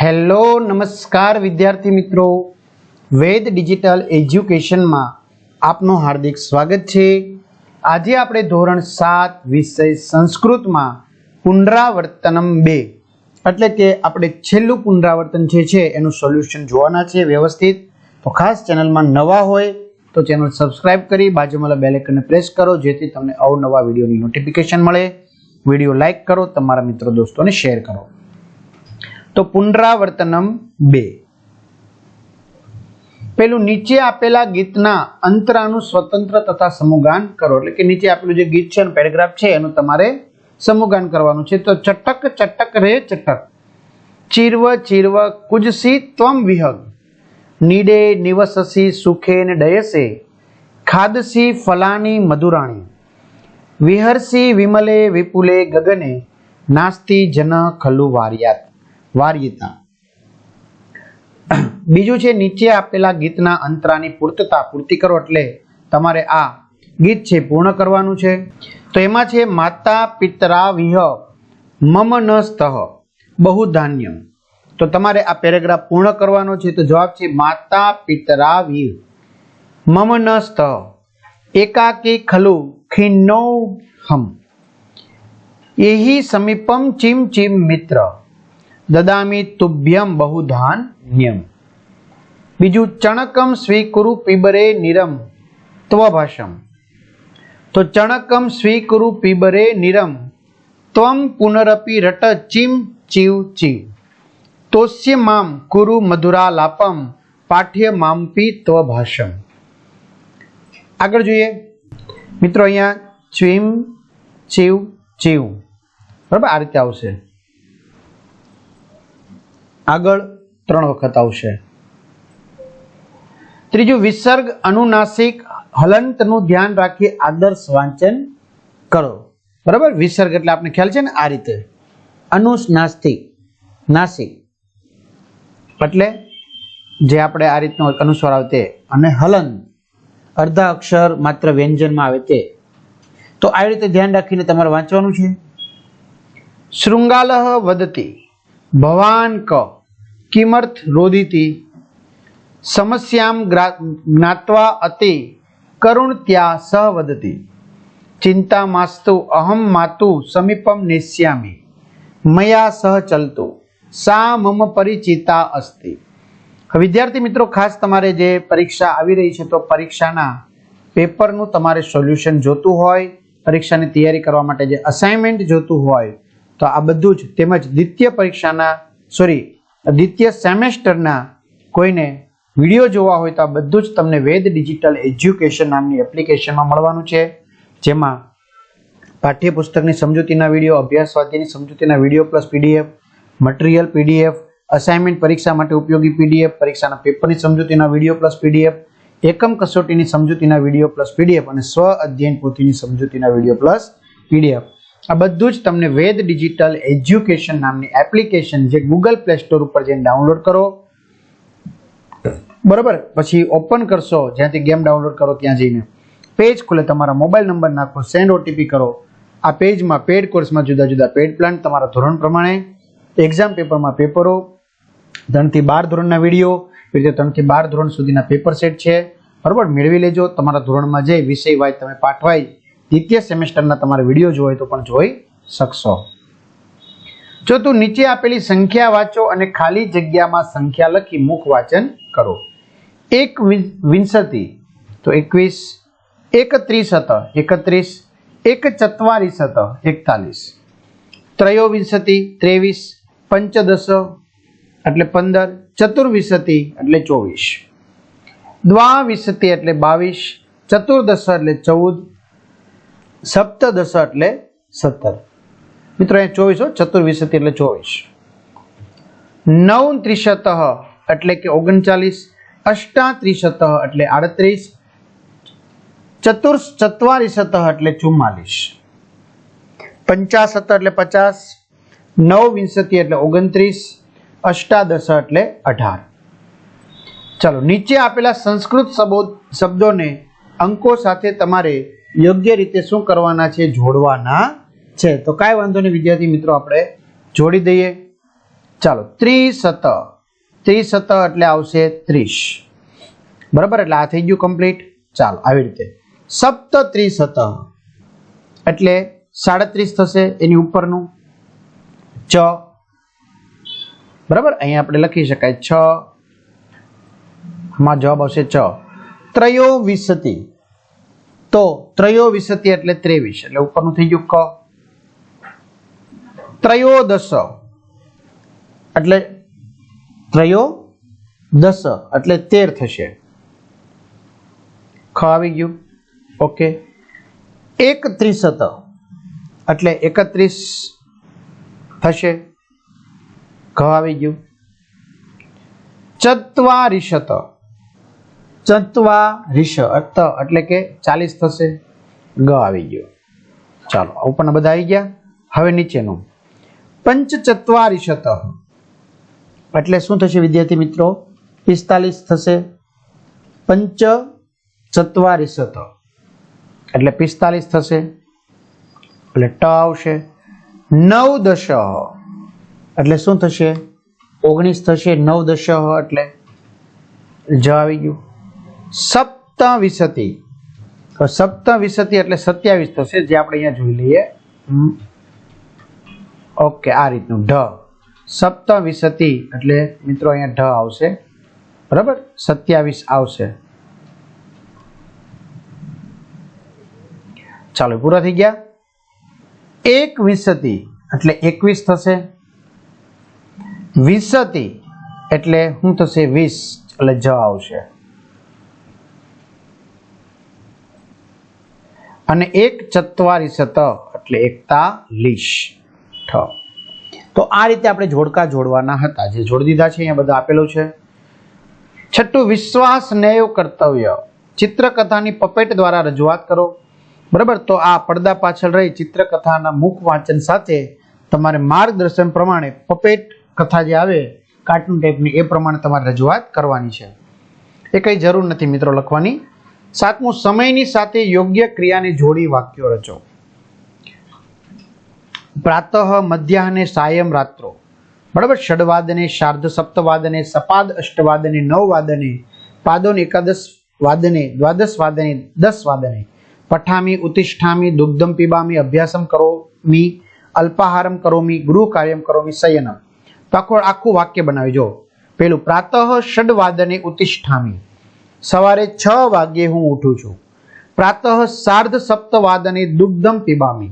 Hello, નમસ્કાર વિદ્યાર્થી મિત્રો. વેદ ડિજિટલ એજ્યુકેશનમાં આપનું હાર્દિક સ્વાગત છે. આજે આપણે ધોરણ સાત વિષય સંસ્કૃતમાં પુનરાવર્તનમ બે. એટલે કે આપણે છેલ્લું પુનરાવર્તન જે છે, એનું સોલ્યુશન જોવાના છે વ્યવસ્થિત. તો ખાસ ચેનલમાં નવા હોય, તો ચેનલ સબસ્ક્રાઇબ કરી, બાજુમાં બેલ આઇકનને પ્રેસ કરો, જેથી તમને અવનવા વિડીયોની નોટિફિકેશન મળે. વીડિયો લાઇક કરો, તમારા મિત્રો, દોસ્તોને શેર કરો. તો પુનરાવર્તનમ બે. પેલું નીચે આપેલા ગીતના અંતરાનું સ્વતંત્ર તથા સમૂહગાન કરો. એટલે કે નીચે આપેલું જે ગીત છે પેરેગ્રાફ છે, એનું તમારે સમૂહગાન કરવાનું છે. તો ચટક ચટક રે ચટક. ચીરવ ચીરવ, કુજસી, ત્વમ વિહગ. નીડે નિવસસી, સુખે ને ડયસે. ખાદસી ફલાની મધુરાણી. વિહરસી, વિમલે, વિપુલે, ગગને. નાસ્તી, જન ખલુ વાર્યાત વાર્યતા. બીજું છે, નીચે આપેલા ગીતના અંતરાની પૂર્તતા પૂર્તિ કરો એટલે તમારે આ ગીત છે પૂર્ણ કરવાનું છે. તો એમાં છે, માતા પિતરા વિહ મમ ન સ્તઃ બહુ ધાન્ય તો તમારે આ પેરેગ્રાફ પૂર્ણ કરવાનો છે. તો જવાબ છે, માતા પિતરા વિહ મમ ન સ્તઃ એકાકી ખલુ ખિન્નો હમ એહી સમીપમ ચીમ ચીમ મિત્ર. દદામી તુભ્યમ બહુધાન્યમ બીજું ચણકમ સ્વીકુરુ પીબરે નિરમ ત્વભાષમ તો ચણકમ સ્વીકુરુ પીબરે નિરમ ત્વમ પુનરપી રટ ચીમ ચીવ ચીવ તોસ્ય મામ કુરુ મધુરાલાપમ પાઠ્ય મામપી ત્વભાષમ આગળ જોઈએ. મિત્રો અહીંયા ચીમ, ચીવ ચીવ. બરાબર? આ રીતે આવશે. આગળ ત્રણ વખત આવશે. ત્રીજું, વિસર્ગ અનુનાસિક હલંતનું ધ્યાન રાખી આદર્શ વાંચન કરો. બરાબર? વિસર્ગ એટલે આપણે ખ્યાલ છે ને આ રીતે. અનુનાસ્તિક નાસિક. એટલે જે આપણે આ રીતનો અનુસ્વાર આવે તે. અને હલન અર્ધા અક્ષર માત્ર વ્યંજનમાં આવે તે. તો આવી રીતે ધ્યાન રાખીને તમારે વાંચવાનું છે. શૃંગાલહ વદતી, ભવાન ક. કિમર્થ રોદિતી સમસ્યામ જ્ઞાત્વા અતિ કરુણત્યા સહ સહવદતી ચિંતા માસ્તુ અહમ માતુ સમીપમ નેસ્યામિ મયા સહ ચલતો સા મમ પરિચિતા અસ્તિ વિદ્યાર્થી મિત્રો, ખાસ તમારે જે પરીક્ષા આવી રહી છે, તો પરીક્ષાના પેપરનું તમારે સોલ્યુશન જોતું હોય, પરીક્ષાની તૈયારી કરવા માટે જે અસાઇનમેન્ટ જોતું હોય, તો આ બધું જ તેમજ દ્વિતીય પરીક્ષાના સોરી દ્વિતીય સેમેસ્ટરના કોઈને વીડિયો જોવા હોય તો આ બધું જ તમને વેદ ડિજિટલ એજ્યુકેશન નામની એપ્લિકેશનમાં મળવાનું છે, જેમાં પાઠ્યપુસ્તકની સમજૂતીના વીડિયો અભ્યાસ સમજૂતીના video plus PDF, material PDF, assignment પરીક્ષા માટે ઉપયોગી પીડીએફ, પરીક્ષાના પેપરની સમજૂતીના વીડિયો પ્લસ પીડીએફ, એકમ કસોટીની સમજૂતીના વીડિયો પ્લસ પીડીએફ અને સ્વ અધ્યયન પોથીની સમજૂતીના વીડિયો પ્લસ પીડીએફ. આ બધું જ તમને વેદ ડિજિટલ એજ્યુકેશન નામની એપ્લિકેશન જે ગૂગલ પ્લે સ્ટોર ઉપર જઈને ડાઉનલોડ કરો. બરાબર? પછી ઓપન કરશો, જ્યાંથી ગેમ ડાઉનલોડ કરો, ત્યાં જઈને. પેજ ખુલે, તમારા મોબાઈલ નંબર નાખો સેન્ડ ઓટીપી કરો. આ પેજમાં પેડ કોર્સમાં જુદા જુદા પેડ પ્લાન તમારા ધોરણ પ્રમાણે. એક્ઝામ પેપરમાં પેપરો ત્રણથી બાર ધોરણના વીડિયો એ રીતે ત્રણથી બાર ધોરણ સુધીના પેપર સેટ છે. બરાબર? મેળવી લેજો, તમારા ધોરણમાં જે વિષય વાય, તમે પાઠ વાઇઝ દ્વિતીય સેમેસ્ટરના તમારે વીડિયો જોવે તો પણ જોઈ શકશો. તું નીચે આપેલી સંખ્યા વાંચો અને ખાલી જગ્યામાં સંખ્યા લખી મુખ વાંચન કરો. એક વિંશતિ, તો એકવીસ, એકત્રીસ હત એકત્રીસ, એક ચત્વારીસ હતો એકતાલીસ. ત્રયોવિંશતિ, ત્રેવીસ, પંચદશ, એટલે પંદર. ચતુર્વિંશતિ, એટલે ચોવીસ. દ્વાવિંશતિ, એટલે બાવીસ. ચતુર્દશ, એટલે ચૌદ. સપ્તદશ એટલે સત્તર. મિત્રો અહીંયા ચોવીસ હો ચતુર્વિંશતિ એટલે ચોવીસ. નવ ત્રિશત એટલે કે ઓગણચાલીસ, અષ્ટાત્રિશત એટલે આડત્રીસ, ચતુર ચત્વારીશત એટલે ચુમ્માલીસ. પંચાસત એટલે પચાસ નવ વિંશતિ એટલે ઓગણત્રીસ, અષ્ટાદશ એટલે અઢાર. ચાલો, નીચે આપેલા સંસ્કૃત શબો- શબ્દોને અંકો સાથે તમારે યોગ્ય રીતે શું કરવાના છે, જોડવાના છે. તો કાંઈ વાંધો નહીં, વિદ્યાર્થી મિત્રો, આપણે જોડી દઈએ. ચાલો ત્રિશત ત્રિશત એટલે આવશે ત્રીસ. બરાબર? એટલે આ થઈ ગયું કમ્પ્લીટ. ચાલો, આવી રીતે. સપ્ત ત્રિશત એટલે સાડત્રીસ થશે એની ઉપરનું. ચ બરાબર? અહીંયા આપણે લખી શકાય છ. માં જવાબ આવશે ચ ત્રયો વિસતી તો ત્રયો વિસતી એટલે ત્રેવીસ, એટલે ઉપરનું થઈ ગયું ક. ત્રયોદશ. એટલે ત્રયો દસ એટલે તેર થશે. ખ આવી ગયું. ઓકે એકત્રીસત, એટલે એકત્રીસ થશે. ઘ આવી ગયું. ચત્વારીશત ચત્વારીશ અત એટલે કે ચાલીસ થશે. ગ આવી ગયો. ચાલો ઉપરના બધા આવી ગયા. હવે નીચેનું. પંચચત્વારીશત. એટલે શું થશે વિદ્યાર્થી મિત્રો? પિસ્તાલીસ થશે. પંચ ચત્વારીશત એટલે પિસ્તાલીસ થશે. એટલે ટ આવશે. નવ દશ એટલે શું થશે? ઓગણીસ થશે. નવ દશ એટલે જ આવી ગયું. સપ્તવિશતિ. તો સપ્તવિશતિ એટલે સત્યાવીસ થશે જે આપણે અહીંયા જોઈ લઈએ. ઓકે, આ રીતનું ઢ. સપ્તવિશતિ એટલે મિત્રો અહીંયા ઢ આવશે. બરાબર? સત્યાવીસ આવશે. ચાલો પૂરા થઈ ગયા. એક વિસતી એટલે એકવીસ થશે. વિસતી એટલે શું થશે? વીસ એટલે જ આવશે. અને એક ચત્વારી સત એટલે એકતાલીસ ઠ. તો આ રીતે આપણે જોડકા જોડવાના હતા. જે જોડી દીધા છે, અહીંયા બધા આપેલું છે. છઠ્ઠું વિશ્વાસ ન્યાય કર્તવ્ય. ચિત્રકથાની પપેટ દ્વારા રજૂઆત કરો. બરાબર? તો આ પડદા પાછળ રહી ચિત્રકથાના મુખ વાંચન સાથે તમારે માર્ગદર્શન પ્રમાણે પપેટ કથા જે આવે, કાર્ટૂન ટાઈપની એ પ્રમાણે તમારે રજૂઆત કરવાની છે. એ કંઈ જરૂર નથી મિત્રો લખવાની. સાતમું, સમયની સાથે યોગ્ય ક્રિયાને જોડી વાક્યો રચો. પ્રાતઃ, મધ્યાહને સાયમ રાત્રો. બરાબર? ષડવાદને શાર્ધ, સપ્તવાદને સપાદ, અષ્ટવાદને નવ વાદને પાદોન એકાદશ વાદને, દ્વાદશ વાદને, દસ વાદને. પઠામી, ઉતિષ્ઠામી, દુગ્ધમ, પીબામી, અભ્યાસમ કરોમી, અલ્પાહારમ કરોમી ગૃહ કાર્યમ કરોમી સયનમ તો આખું વાક્ય બનાવી જો. પેલું પ્રાતઃ, ષડવાદને ઉતિષ્ઠામી. સવારે છ વાગ્યે હું ઉઠું છું. પ્રાતઃ સાર્ધ સપ્તવાદને દુગ્ધમ પીબામી.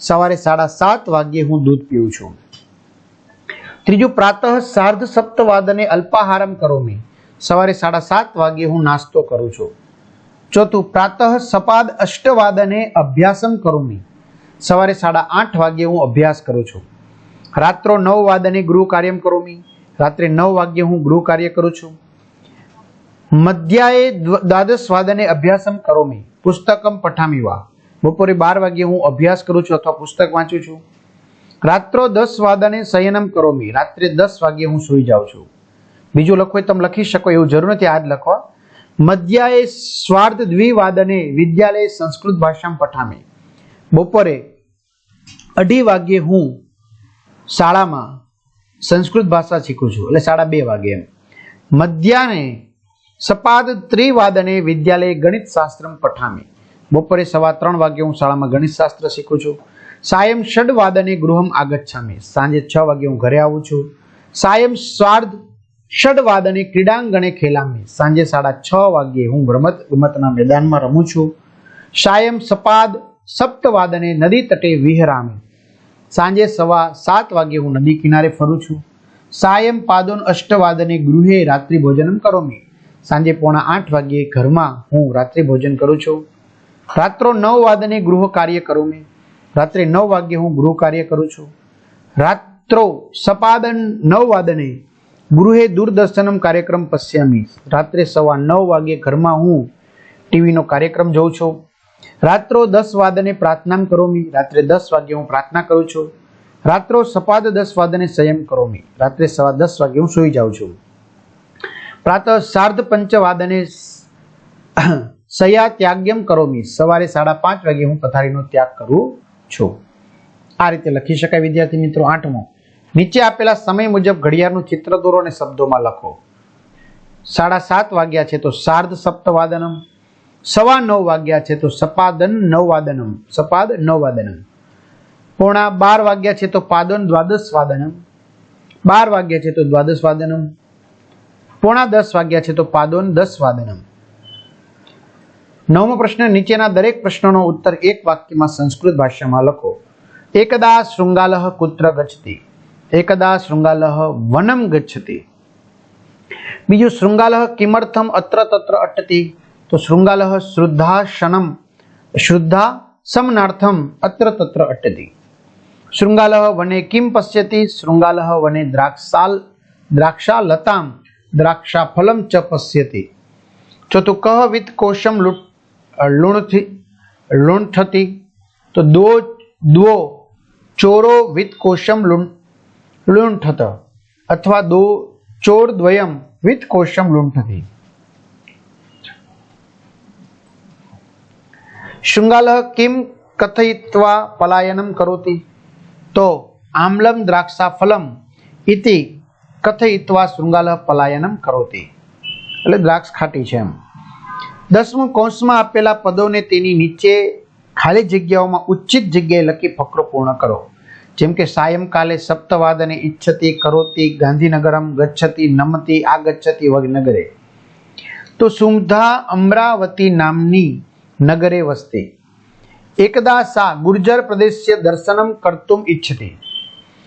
સવારે સાડા સાત વાગ્યે હું દૂધ પીઉં છું. ત્રીજું, પ્રાતઃ સાર્ધ સપ્તવાદને અલ્પાહારમ કરોમી. સવારે સાડા સાત વાગ્યે હું નાસ્તો કરું છું. ચોથું, પ્રાતઃ સપાદ અષ્ટવાદને અભ્યાસમ કરોમી. સવારે સાડા આઠ વાગ્યે હું અભ્યાસ કરું છું. રાત્રો નવ વાદને ગૃહ કાર્યમ કરોમી. રાત્રે નવ વાગ્યે હું ગૃહ કાર્ય કરું છું. મધ્યાએ દ્વ- દ્વાદશ વાદને અભ્યાસમ કરોમી. પુસ્તકમ પઠામી વા. બપોરે બાર વાગ્યે હું અભ્યાસ કરું છું અથવા પુસ્તક વાંચું છું. રાત્રો દસ વાદને શયનમ કરોમી. રાત્રે દસ વાગ્યે હું સૂઈ જાઉં છું. બીજું લખો તમે લખી શકો એવું જરૂર નથી આ જ લખવા મધ્યાએ સ્વાર્થ દ્વિવાદને વિદ્યાલય સંસ્કૃત ભાષામાં પઠામે. બપોરે અઢી વાગ્યે હું શાળામાં સંસ્કૃત ભાષા શીખું છું. એટલે સાડા બે વાગે એમ. મધ્યાહને સપાદ ત્રિવાદને વિદ્યાલય ગણિત શાસ્ત્રમ પઠામે. બપોરે સવા ત્રણ વાગે હું શાળામાં ગણિત શાસ્ત્ર શીખું છું. સાયમ ષડ વાદને ગૃહમ આગચ્છામી. સાંજે છ વાગે હું ઘરે આવું છું. સાયમ સ્વાર્ધ ષડ વાદને ક્રીડાંગણે ખેલામી. સાંજે સાડા છ વાગ્યે હું રમત ગમતના મેદાનમાં રમું છું. સાયમ સપાદ સપ્તવાદને નદી તટે વિહરામી. સાંજે સવા સાત વાગે હું નદી કિનારે ફરું છું. સાયમ પાદોન અષ્ટવાદને ગૃહે રાત્રિ ભોજનમ કરોમી. સાંજે પોણા આઠ વાગ્યે ઘરમાં હું રાત્રે ભોજન કરું છું. રાત્રો નવ વાદને ગૃહ કાર્ય કરું મેં. રાત્રે નવ વાગ્યે હું ગૃહ કાર્ય કરું છું. રાત્રો સપાદન નવ વાદને ગૃહે દૂરદર્શનમ કાર્યક્રમ પશ્યામી. રાત્રે સવા નવ વાગ્યે ઘરમાં હું ટીવીનો કાર્યક્રમ જોઉં છું. રાત્રો દસ વાદને પ્રાર્થના કરોમી રાત્રે દસ વાગ્યે હું પ્રાર્થના કરું છું. રાત્રો સપાદ દસ વાદને સંયમ કરોમી રાત્રે સવા દસ વાગ્યે હું સૂઈ જાઉં છું. પ્રાતઃ સાર્ધ પંચવાદને સયા ત્યાગ્યમ કરોમી સવારે સાડા પાંચ વાગે હું પથારીનો ત્યાગ કરું છું. આ રીતે લખી શકાય વિદ્યાર્થી મિત્રો આઠમો. નીચે આપેલા સમય મુજબ ઘડિયાળનું ચિત્ર દોરો અને શબ્દોમાં લખો. સાડા સાત વાગ્યા છે તો સાર્ધ સપ્તવાદનમ. સવા નવ વાગ્યા છે તો સપાદન નવવાદનમ. સપાદ નવવાદનમ. પોણા બાર વાગ્યા છે તો પાદન દ્વાદશ વાદનમ બાર વાગ્યા છે તો દ્વાદશ વાદનમ પોણા દસ વાગ્યા છે તો પાદોન દસ વાદનમ. નવમો પ્રશ્ન, નીચેના દરેક પ્રશ્નનો ઉત્તર એક વાક્યમાં સંસ્કૃત ભાષામાં લખો. એકદા શૃંગાલહ કુત્ર ગચ્છતિ. એકદા શૃંગાલહ વનમ ગચ્છતિ. બીજું, શૃંગાલહ કિમર્થમ અત્ર તત્ર અટતી. તો શૃંગાલહ શ્રુદ્ધાશનમ શુદ્ધા સમનાર્થમ અત્ર તત્ર અટતી. શૃંગાલહ વને કિમ પશ્યતી, શૃંગાલહ વને દ્રાક્ષાલ, દ્રાક્ષાલતામ. દ્રાક્ષાફલમ ચ પશ્યતી. ચોથું કહ વિત કોશમ લુણથી લુંઠતી તો દો દ્વો ચોરો વિત કોશમ લુણ, લુંઠત, અથવા દો, ચોર દ્વયમ વિત કોશમ લુંઠતી શૃંગાલ કિમ કથયિત્વા પલાયનમ કરોતી? તો આમ્લમ દ્રાક્ષાફલમ ઇતિ કથયિત્વા શૃંગાલ પલાયનમ કરોતી. એટલે દ્રાક્ષ ખાટી છે એમ. દસમું કૌંસમાં આપેલા પદોને તેની નીચે ખાલી જગ્યાઓમાં ઉચિત જગ્યાએ લખી ફકરો પૂર્ણ કરો. જેમ કે સાયંકાલે સપ્તવાદને ઈચ્છતી કરોતી, ગાંધીનગરમ ગચ્છતી, નમતી, આ ગચ્છતી વગેરે. તો સુંધા અમરાવતી નામની નગરે વસતી. એકદા સા ગુર્જર પ્રદેશ દર્શનમ કરતું ઈચ્છતી.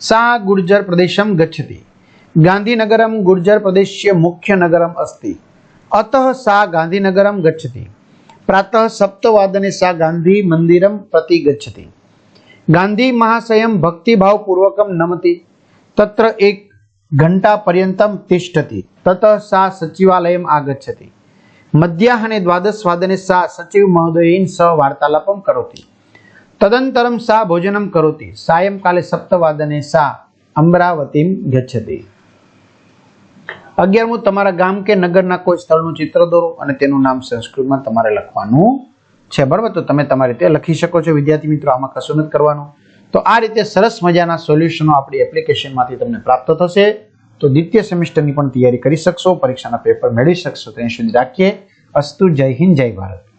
સા ગુર્જર પ્રદેશમ ગચ્છતી. ગાંધીનગરમ ગુર્જર પ્રદેશ્ય મુખ્ય નગરમ અસ્તિ. અત સા ગાંધીનગરમ ગચ્છતિ. પ્રાતઃ સપ્તવાદને સા ગાંધી મંદિરમ પ્રતિ ગચ્છતિ. ગાંધી મહાશયમ ભક્તિભાવપૂર્વકમ નમતિ. તત્ર એક ઘંટા પર્યંતમ તિષ્ઠતિ. તત સા સચિવાલયમ આગચ્છતિ. મધ્યાહને દ્વાદશવાદને સા સચિવ મહોદયન સહ વાર્તાલાપમ કરોતિ. તદંતરમ સા ભોજનમ કરોતિ. સાયંકાલે સપ્તવાદને સા અમરાવતીમ ગચ્છતિ. અગિયારમું, તમારા ગામ કે નગરના કોઈ સ્થળનું ચિત્ર દોરો અને તેનું નામ સંસ્કૃતમાં તમારે લખવાનું છે. બરાબર? તો તમે તમારી રીતે લખી શકો છો. વિદ્યાર્થી મિત્રો, આમાં કશું નથી કરવાનું. તો આ રીતે સરસ મજાના સોલ્યુશનો આપણી એપ્લિકેશનમાંથી તમને પ્રાપ્ત થશે. તો દ્વિતીય સેમિસ્ટરની પણ તૈયારી કરી શકશો. પરીક્ષાના પેપર મેળવી શકશો. ત્યાં સુધી રાખીએ. અસ્તુ. જય હિન્દ, જય ભારત.